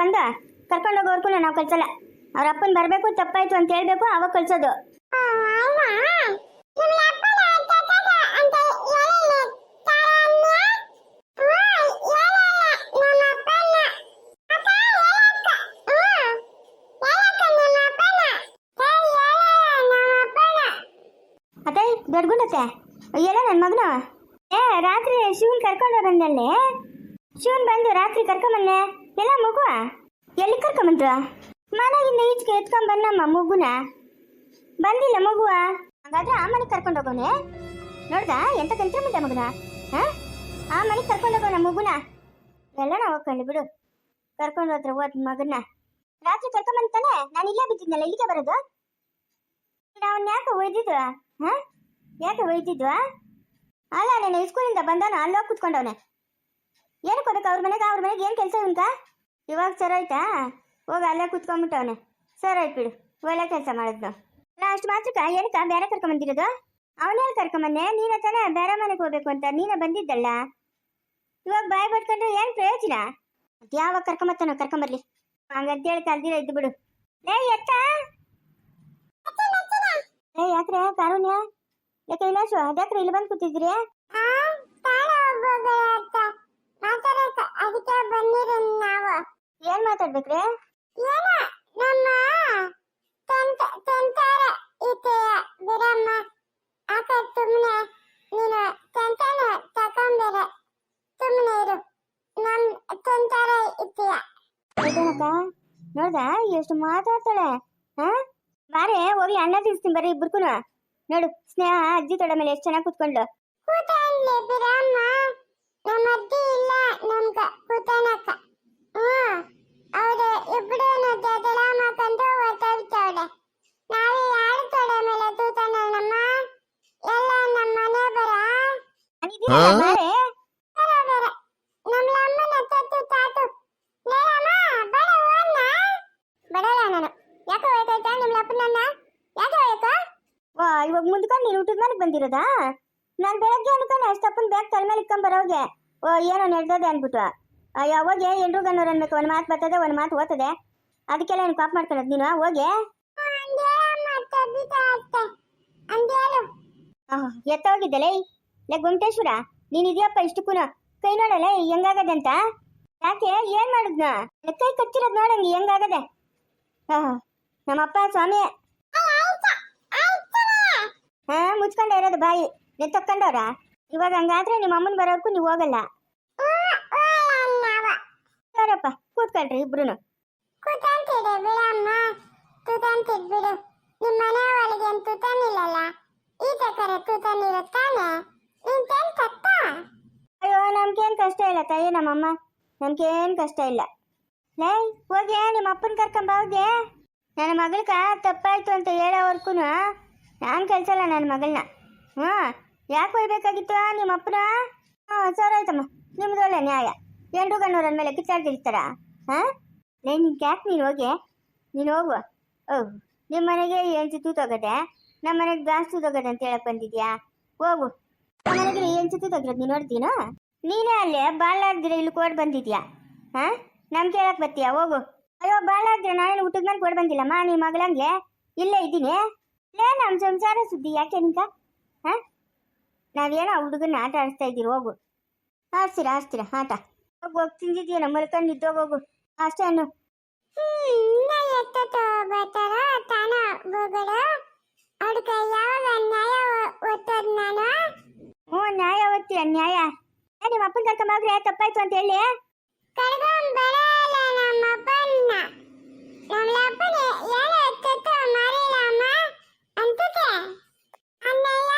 ಬಂದು. ಕರ್ಕೊಂಡು ಹೋಗೋರ್ಗು ನಾವು ಕಳ್ಸಲ್ಲ. ಅವ್ರ ಅಪ್ಪನ್ ಬರಬೇಕು ತಪ್ಪಾಯ್ತು ಅಂತ ಹೇಳ್ಬೇಕು ಅವಾಗ ಕಳ್ಸೋದು. ಅತ್ತೆ ದೊಡ್ಡಗುಂಡತ್ತೆ ಎಲ್ಲ ನನ್ನ ಮಗನ. ಏ ರಾತ್ರಿ ಶಿವನ್ ಕರ್ಕೊಂಡು ಬಂದಲ್ಲಿ? ಶಿವನ್ ಬಂದು ರಾತ್ರಿ ಕರ್ಕೊಂಬನ್ನೆ ಎಲ್ಲ ಮಗುವ? ಎಲ್ಲಿ ಕರ್ಕೊಂಬಂತು ಮನೆಗಿಂದ ಈಚೆಗೆ ಎತ್ಕೊಂಡ್ ಬನ್ನಮ್ಮ ಮಗುನ. ಬಂದಿಲ್ಲ ಮಗುವ. ಹಾಗಾದ್ರೆ ಆ ಮನೆಗೆ ಕರ್ಕೊಂಡು ಹೋಗೋನೆ ನೋಡ್ದ, ಎಂತ ತಂತ್ರ ಮುಂದೆ ಮಗನ? ಹಾ? ಆ ಮನೆಗೆ ಕರ್ಕೊಂಡು ಹೋಗೋಣ ಮಗುನ? ಎಲ್ಲ ನಾವು ಹೋಗ್ಕೊಂಡು ಬಿಡು. ಕರ್ಕೊಂಡು ಹೋದ್ರೆ ಹೋದ್ ಮಗನ. ರಾತ್ರಿ ಕರ್ಕೊಂಬಂತಾನೆ ನಾನು ಇಲ್ಲೇ ಬಿದ್ದಿದ್ನಲ್ಲ, ಇಲ್ಲಿಗೆ ಬರೋದು? ಅವನ್ ಯಾಕೆ ಒಯ್ದಿದ್ವ? ಹಾ? ಯಾಕೆ ಒಯ್ದಿದ್ವಾ? ಅಲ್ಲ, ನಾನು ಸ್ಕೂಲಿಂದ ಬಂದಾನ ಅಲ್ಲೋಗಿ ಕುತ್ಕೊಂಡವನೆ. ಏನಕ್ಕೆ ಕೊಡಕ್ಕೆ? ಅವ್ರ ಮನೆಗೆ ಅವ್ರ ಮನೆಗೆ ಏನು ಕೆಲಸ ಉಂಟಾ ಇವಾಗ ಸರ್ ಆಯ್ತಾ? ಹೋಗಿ ಅಲ್ಲೇ ಕುತ್ಕೊಂಡ್ಬಿಟ್ಟವನೆ ಸರ್ ಆಯ್ತು ಬಿಡು. ಒಳ್ಳೆ ಕೆಲಸ ಮಾಡಿದ್ನು ನಾ ಅಷ್ಟು ಮಾತ್ರಕ್ಕ? ಏನಕ್ಕ? ಬೇರೆ ಕರ್ಕೊಂಬಂದಿರೋದು? ಅವನೇನು ಕರ್ಕೊಂಬಂದೆ? ನೀನು ತಾನೇ ಬೇರೆ ಮನೆಗೆ ಹೋಗ್ಬೇಕು ಅಂತ ನೀನೇ ಬಂದಿದ್ದಲ್ಲ? ಇವಾಗ ಬಾಯ್ ಪಟ್ಕೊಂಡ್ರೆ ಏನು ಪ್ರಯೋಜನ? ಅದ್ ಯಾವಾಗ ಕರ್ಕೊಂಬತ್ತಾನೋ ಕರ್ಕೊಂಬರ್ಲಿ. ಹಂಗಂತೇಳಿ ಕಲ್ದಿರ ಇದ್ದು ಬಿಡು. ಲೇ ಎತ್ತ? ಏ ಯಾಕ್ರೆ ಕಾರುಣ್ಯ? ಯಾಕೆ ಇಲಾಶು ಅದ್ಯಾಕ್ರೆ ಇಲ್ಲಿ ಬಂದು ಕೂತಿದ್ರಿ? ಬಂದಿರೋ ನಾವು. ಏನ್ ಮಾತಾಡ್ಬೇಕ್ರೆ? ಏನ ನಮ್ಮ ತಂತ ತಂತಾರ ಈತೆ ಬಿರಮ್ಮ ಆಕ ಸುಮ್ಮನೆ ನೀನು ತಂತಾನ ತಕೊಂಬೇರೆ. ಸುಮ್ಮನೆ ಇರು. ನಮ್ ತಂತಾರ ಇತ್ತೀಯ. ಆಯ್ತೇನಕ್ಕ ನೋಡ್ದ ಎಷ್ಟು ಮಾತಾಡ್ತಾಳೆ ಹಾ? ಬಾರೆ ಹೋಗಿ ಅಣ್ಣ ತಿನ್ಸ್ತೀನಿ ಬರ್ರಿ ಇಬ್ಬರ್ಕುನು ನೋಡು ಸ್ನೇಹ ಅಜ್ಜಿ ತೊಡೆ ಮೇಲೆ ಎಷ್ಟು ಚೆನ್ನಾಗಿ ಕೂತ್ಕೊಂಡ್ಲು ಕೂತ ಬಿರಮ್ಮ ನಮ್ಮ ಅಜ್ಜಿ ಇಲ್ಲ ನಮ್ಗ. ಕೂತನಕ್ಕ ಹ್ಮ್ ಅವ್ರು ಇಬ್ರು ಜಗಳ ಮಾಡ್ಕೊಂಡು ಹೊರ್ಟೋಗ್ತವ್ರೆ ನಾವು ಯಾರು ತೊಡೆ ಮೇಲೆ ತೂತನ ನಮ್ಮ ಎಲ್ಲ ನಮ್ಮ ಮನೆ ಬರ? ಬಾರೆ. ಬರ ಬರ. ನಮ್ಮ ಅಮ್ಮನ ತತ್ತು. ತಾತು ನೇರಮ್ಮ ಬಡ ಓನ್ನ ಬಡಲ್ಲ ನಾನು. ಯಾಕೆ ಹೋಯ್ತಾಯ್ತಾ ನಿಮ್ಮ ಅಪ್ಪನನ್ನ ಯಾಕೆ ಓ ಇವಾಗ ಮುಂದ್ಕೊಂಡು ನೀನು ಊಟದ ಮನೆಗೆ ಬಂದಿರೋದಾ? ನಾನು ಬೆಳಗ್ಗೆ ಅನ್ಕೊಂಡು ಅಷ್ಟಪ್ಪನ ಬ್ಯಾಗ್ ತಲೆ ಮೇಲೆ ಇಟ್ಕೊಂಡ್ ಬರೋಗೆ. ಓ ಏನೋ ನಡೆದದೆ ಅನ್ಬಿಟ್ಟು ಅಯ್ಯೋ ಹೋಗಿ, ಎಲ್ರು ಅನ್ನೋರು ಅನ್ಬೇಕು. ಒಂದು ಮಾತು ಬರ್ತದೆ, ಒಂದು ಮಾತು ಓದ್ತದೆ. ಅದಕ್ಕೆಲ್ಲ ಏನು ಕಾಪ್ ಮಾಡ್ಕೊಳ್ಳೋದು ನೀನು ಹೋಗಿ. ಎತ್ತ ಹೋಗಿದ್ದಲೇ ಲೇ. ಗುಂಟೇಶ್ವರ, ನೀನ್ ಇದೆಯಪ್ಪ ಇಷ್ಟಕ್ಕೂ ಕೈ ನೋಡಲ್ಲ ಹೆಂಗಾಗದೆ ಅಂತ. ಯಾಕೆ, ಏನ್ ಮಾಡಿದ್ನ? ಕೈ ಕಚ್ಚಿರೋದ್ ನೋಡಂಗೆ ಹೆಂಗಾಗದೆ. ನಮ್ಮಪ್ಪ, ಸ್ವಾಮಿ. ಹಾ, ಮುಚ್ಕೊಂಡೆ ಇರೋದು ಬಾಯಿ. ನೀನ್ ತಕ್ಕೊಂಡವ್ರ? ಇವಾಗ ಹಂಗಾದ್ರೆ ನಿಮ್ಮ ಅಮ್ಮನ ಬರೋಕ್ಕೂ ನೀವು ಹೋಗಲ್ಲ. ಸರಪ್ಪ ಕೂತ್ಕೊಳ್ರಿ ಇಬ್ರು ಕೂತಂತಿದೆ ಬಿಡಮ್ಮ. ತೂತಂತಿದ್ ಬಿಡು. ನಿಮ್ಮ ಮನೆ ಒಳಗೆ ಏನ್ ತೂತನಿಲ್ಲಲ್ಲ? ಈಚೆ ಕರೆ ತೂತನಿರುತ್ತಾನೆ. ನೀನ್ ತೆನ್ ಕತ್ತ ಅಯ್ಯೋ ನಮ್ಗೇನ್ ಕಷ್ಟ ಇಲ್ಲ ತಾಯಿ ನಮ್ಮಮ್ಮ. ನಮ್ಗೇನ್ ಕಷ್ಟ ಇಲ್ಲ. ಲೈ ಹೋಗಿ ನಿಮ್ಮ ಅಪ್ಪನ ಕರ್ಕೊಂಬ ಹೋಗಿ ನನ್ನ ಮಗಳಕ ತಪ್ಪಾಯ್ತು ಅಂತ ಹೇಳೋವರ್ಗು ನಾನು ಕಳ್ಸಲ್ಲ ನನ್ನ ಮಗಳನ್ನ. ಹ್ಞೂ ಯಾಕೆ ಹೋಗ್ಬೇಕಾಗಿತ್ತು ನಿಮ್ಮ ಅಪ್ಪನ? ಹಾಂ ಸರ್ ಆಯ್ತಮ್ಮ. ನಿಮ್ದು ಒಳ್ಳೆ ನ್ಯಾಯ. ಎಂಟು ಗಣ್ಣೂರ ಮೇಲೆ ಕಿತ್ತಾಡ್ತಿರ್ತಾರ ಹಾಂ? ಲೇ, ನಿನ್ ಕ್ಯಾಪ್ ನೀನು ಹೋಗಿ. ನೀನು ಹೋಗು. ಓಹ್ ನಿಮ್ಮ ಮನೆಗೆ ಎಂಟು ತೂತೋಗದೆ ನಮ್ಮ ಮನೆಗೆ ಜಾಸ್ತಿ ತೂತೋಗದೆ ಅಂತ ಹೇಳಕ್ ಬಂದಿದ್ಯಾ? ಹೋಗು. ಮನೆಗೆ ಏನ್ ಸುತ್ತಿ ನೀನು ನೋಡ್ತೀನೋ? ನೀನೇ ಅಲ್ಲೇ ಬಾಳಾಡ್ದಿರ ಇಲ್ಲಿ ಕೋಡ್ ಬಂದಿದ್ಯಾ? ಹಾ? ನಮ್ ಕೇಳಕ್ ಬರ್ತೀಯಾ ಹೋಗು. ಅಯ್ಯೋ, ಬಾಳಾಡ್ದಿರ. ನಾನು ಊಟದ ಮೇಲೆ ಕೋಡ್ ಬಂದಿಲ್ಲಮ್ಮ. ನೀ ಮಗಳಂಗೆ ಇಲ್ಲೇ ಇದ್ದೀನಿ. ಲೇ ನಮ್ಮ ಸಂಸಾರ ಸುದ್ದಿ ಯಾಕೆ ನಿಂಕ ಹಾ? ನಾವೇನೋ ಹುಡುಗನ ಆಟ ಆಡಿಸ್ತಾ ಇದ್ದೀರಿ, ಹೋಗು. ಆಡ್ಸ್ತೀರ ಆಡ್ಸ್ತೀರ ಆಟ. ಹೋಗು ತಿಂದಿದ್ದೀಯ ಮಲ್ಕೊಂಡು ನಿದ್ದೋಗೋಗು ಅಷ್ಟೇ ಅನ್ನು. ಹ್ಞೂ ನ್ಯಾಯ ಓದ್ತೀಯ ನ್ಯಾಯ ಏ ನಿಮ್ಮ ಅಪ್ಪನ ಕರ್ಕೊಂಬೋಗ್ರೆ ತಪ್ಪಾಯ್ತು ಅಂತ ಹೇಳಿ. ಕರ್ಕೊಂಡ್ ಬರಲ್ಲ ನಮ್ಮ ಅಪ್ಪನ್ನ ನಮ್ಮ ಅಪ್ಪನ ಏನು ಎತ್ತೋ ಮಾರಿಲ್ಲ ಅಮ್ಮ ಅಂತಕ್ಕೆ ಅಣ್ಣಯ್ಯ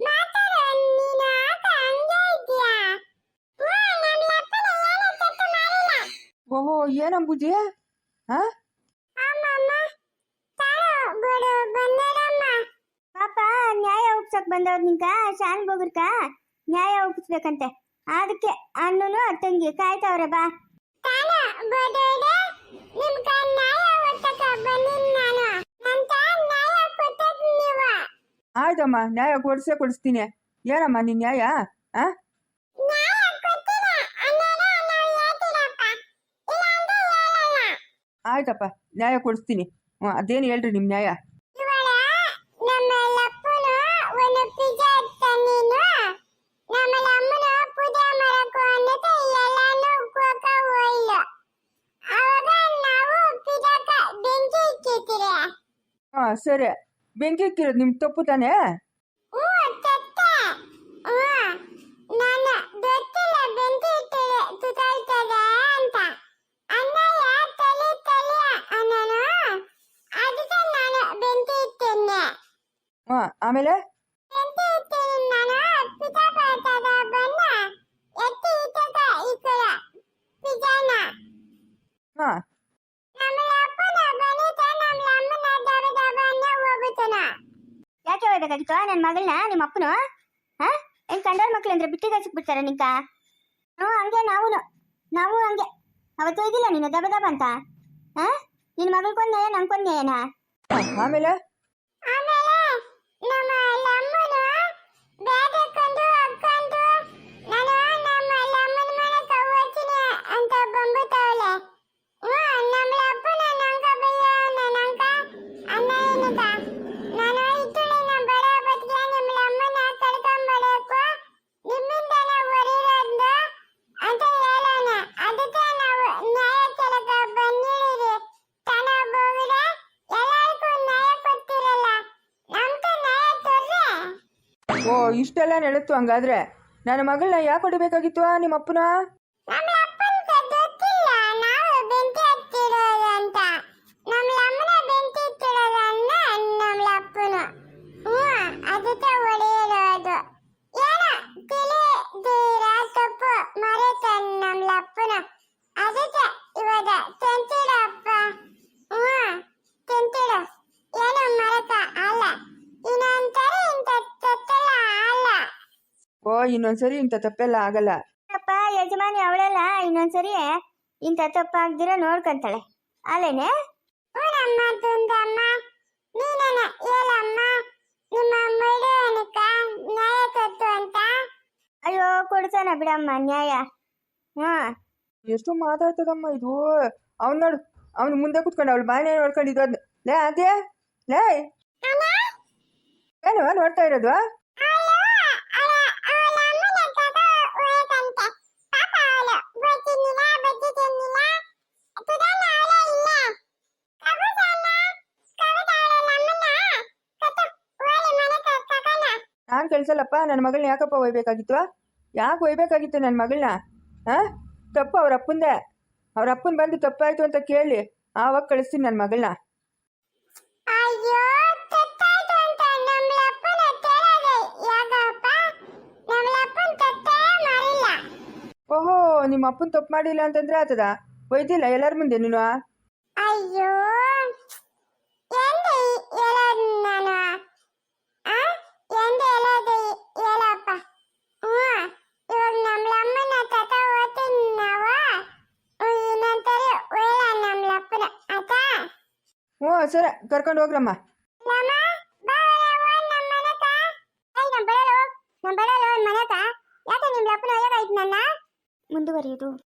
ಮಾತಾಡು ನೀನು ಆಟ ಹಂಗೆ ಇದೆಯಾ ಹ್ಞೂ ನಮ್ಮ ಅಪ್ಪನ ಏನು ಎತ್ತೋ ಮಾರಿಲ್ಲ ಓಹೋ ಏನಂಬುಜಿ ಹಾ ಪಾಪ ನ್ಯಾಯ ಒಪ್ಸಕ್ ಬಂದವ್ರ ನಿಂಕ ಶಾನ್ ಬೋಗರ್ಕ ನ್ಯಾಯ ಒಪ್ಪಿಸ್ಬೇಕಂತೆ ಅದಕ್ಕೆ ಅಣ್ಣನು ತಂಗಿ ಕಾಯ್ತಾವ್ರೆ ಬಾ. ಆಯ್ತಮ್ಮ ನ್ಯಾಯ ಕೊಡ್ಸೇ ಕೊಡಿಸ್ತೀನಿ. ಏನಮ್ಮ ನಿನ್ ನ್ಯಾಯ? ಆ ನ್ಯಾಯ ಕೊಟ್ಟಿರ ಅನ್ನೇನ ನಾವು ಹೇಳ್ತೀರಪ್ಪ ಇಲ್ಲ ಅಂದ್ರೆ ಆಯ್ತಪ್ಪ ನ್ಯಾಯ ಕೊಡಿಸ್ತೀನಿ. ಅದೇನು ಹೇಳ್ರಿ ನಿಮ್ಮ ನ್ಯಾಯ ಹಾಂ ಸರಿ. ಬೆಂಕಿ ಇಕ್ಕಿರೋದು ನಿಮ್ಮ ತಪ್ಪು ತಾನೇ ಹ್ಞೂ ತತ್ತೆ ಹ್ಞೂ ನಾನು ಗೊತ್ತಿಲ್ಲ ಬೆಂಕಿ ಇಟ್ಟಿದೆ ತುತ್ತಾಯ್ತದೆ ಅಂತ ಅಣ್ಣಯ್ಯ ತಲೆ ತಲೆ ಅನ್ನನು ಅದಕ್ಕೆ ನಾನು ಬೆಂಕಿ ಇಟ್ಟೇನೆ ಹಾಂ ಆಮೇಲೆ ಬೆಂಕಿ ಇಟ್ಟೇನೆ ನಾನು ಪಿತಾ ಬರ್ತದ ಬಣ್ಣ ಎತ್ತಿ ಇಟ್ಟದ ಈ ಕಡೆ ಪಿಜಾನ ಹಾಂ ನಮ್ಮ ಅಪ್ಪನ ಬನಿತ ನಮ್ಮ ಅಮ್ಮನ ದಬ ದಬ ಅನ್ನೋ ಹೋಗುತ್ತಾನ? ಯಾಕೆ ಹೋಗ್ಬೇಕಾಗಿತ್ತು? ನನ್ನ ಮಗಳನ್ನ? ನಿಮ್ಮ ಅಪ್ಪನು? ಹಾ? ಏನ್ ಕಂಡೋರ್ ಮಕ್ಳು ಅಂದ್ರೆ ಬಿಟ್ಟಿಗೆ ಹಚ್ಚಕ್ ಬಿಡ್ತಾರ ನಿಂಕ? ಹ್ಞೂ ಹಂಗೆ ನಾವು ನಾವು ಹಂಗೆ. ಅವತ್ತು ಹೋಗಿಲ್ಲ ನಿನ್ನ ದಬ ದಬ ಅಂತ. ಹಾ? ನಿನ್ನ ಮಗಳು ಕೊಂದೆ ನಂಗೆ ಕೊಂದೆ ಏನ? ಆಮೇಲೆ? ಆಮೇಲೆ ನಮ್ಮ ಲಮ್ಮನು ಬ್ಯಾಗ್ ಹಾಕೊಂಡು ಹಾಕೊಂಡು ನಾನು ನಮ್ಮ ಲಮ್ಮನ ಮನೆ ಕವ್ವಚ್ಚಿನಿ ಅಂತ ಬಂಬುತ್ತವಳೆ ಹ್ಞೂ ನಮ್ಮ ಅಪ್ಪನ ನಂಗ ಬಯ್ಯ ನಂಗ ಅನ್ನ ಏನದ ನಾನು ಇಟ್ಟುಳಿನ ಬಡ ಬದ್ಗೆ ನಿಮ್ಮ ಲಮ್ಮನ ಕರ್ಕೊಂಬರಕು ನಿಮ್ಮಿಂದನೇ ಹೊರಿರೋದು ಅಂತ ಹೇಳೋಣ ಅದಕ್ಕೆ ನಾವು ನ್ಯಾಯ ಕೆಳಗ ಬಂದಿರಿ ತನ ಬೋಗಿದೆ ಎಲ್ಲರಿಗೂ ನ್ಯಾಯ ಕೊಡ್ತಿರಲ್ಲ ನಮ್ಗೆ ನ್ಯಾಯ ತೋರ್ರಿ ಓ ಇಷ್ಟೆಲ್ಲ ನಡೆತು ಹಂಗಾದ್ರೆ ನನ್ನ ಮಗಳನ್ನ ಯಾಕೆ ಹೊಡಿಬೇಕಾಗಿತ್ತು ನಿಮ್ಮ ಅಪ್ಪನ ನಮ್ಮ ಅಪ್ಪನ್ಗೆ ಗೊತ್ತಿಲ್ಲ ನಾವು ಬೆಂಕಿ ಹತ್ತಿರೋದು ಅಂತ ನಮ್ಮ ಅಮ್ಮನ ಬೆಂಕಿ ಹತ್ತಿರೋದನ್ನ ನಮ್ಮ ಅಪ್ಪನು ಹ್ಞೂ ಅದಕ್ಕೆ ಹೊಡೆಯಿರೋದು ಏನೋ ತಿಳಿದಿರ ತಪ್ಪು ಮರೆತ ನಮ್ಮ ಅಪ್ಪನು ಅದಕ್ಕೆ ಇವಾಗ ತಿಂತಿರಪ್ಪ ಹ್ಞೂ ತಿಂತಿರು ಏನು ಮರೆತ ಅಲ್ಲ ಇನ್ನೊಂದ್ಸರಿ ಇಂಥ ತತ್ತಲ್ಲ ಅಲ್ಲ ಓ ಇನ್ನೊಂದ್ಸರಿ ಇಂಥ ತಪ್ಪೆಲ್ಲ ಆಗಲ್ಲ. ಅಪ್ಪ ಯಜಮಾನಿ ಅವಳೆಲ್ಲ ಇನ್ನೊಂದ್ಸರಿ ಇಂಥ ತಪ್ಪಾಗ್ದಿರ ನೋಡ್ಕೊಂತಾಳೆ. ಅಲ್ಲೇನೆ? ಊರಮ್ಮ ನೀನೇನ? ನಿಮ್ಮ ನ್ಯಾಯ ಕೊಟ್ಟು ಅಂತ? ಅಯ್ಯೋ ಕೊಡ್ತಾನ ಬಿಡಮ್ಮ ನ್ಯಾಯ. ಹ. ಎಷ್ಟು ಮಾತಾಡ್ತದಮ್ಮ ಇದು? ಅವ್ನು ನೋಡು ಅವ್ನು ಮುಂದೆ ಕುತ್ಕೊಂಡು ಅವಳು ಬಾಯಿನೇ ನೋಡ್ಕೊಂಡಿದ್ದು ಅದ್ನ. ಲೇ ಅದೇ ಲೇ. ಏನು ನೋಡ್ತಾ ಇರೋದು? ನಾನು ಕಳ್ಸಲ್ಲಪ್ಪ ನನ್ನ ಮಗಳನ್ನ ಯಾಕಪ್ಪ ಒಯ್ಬೇಕಾಗಿತ್ತು ಯಾಕೆ ಒಯ್ಬೇಕಾಗಿತ್ತು ನನ್ನ ಮಗಳನ್ನ ಹಾಂ? ತಪ್ಪು ಅವ್ರ ಅಪ್ಪಂದೆ. ಅವ್ರ ಅಪ್ಪನ ಬಂದು ತಪ್ಪಾಯ್ತು ಅಂತ ಕೇಳಿ ಆವಾಗ ಕಳಿಸ್ತೀನಿ ನನ್ನ ಮಗಳನ್ನ ಓಹೋ ನಿಮ್ಮ ಅಪ್ಪನ ತಪ್ಪು ಮಾಡಿಲ್ಲ ಅಂತಂದ್ರೆ ಆತದ? ಒಯ್ದಿಲ್ಲ ಎಲ್ಲರ ಮುಂದೆ ನೀನು? ಅಯ್ಯೋ ಎಂದ ಹೇಳೋದು ನಾನು ಆ ಎಂದ ಹೇಳೋದು ಹೇಳಪ್ಪ ಹ್ಞೂ ಇವಾಗ ನಮ್ಲಮ್ಮನ ತತ ಓದ್ತೀನಿ ನಾವು ಇನ್ನೊಂದ್ಸರಿ ಒಯ್ಯ ನಮ್ಲಪ್ಪನ ಆತಾ ಹ್ಞೂ ಸರಿ ಕರ್ಕೊಂಡು ಹೋಗ್ರಮ್ಮ ನಮ್ಮ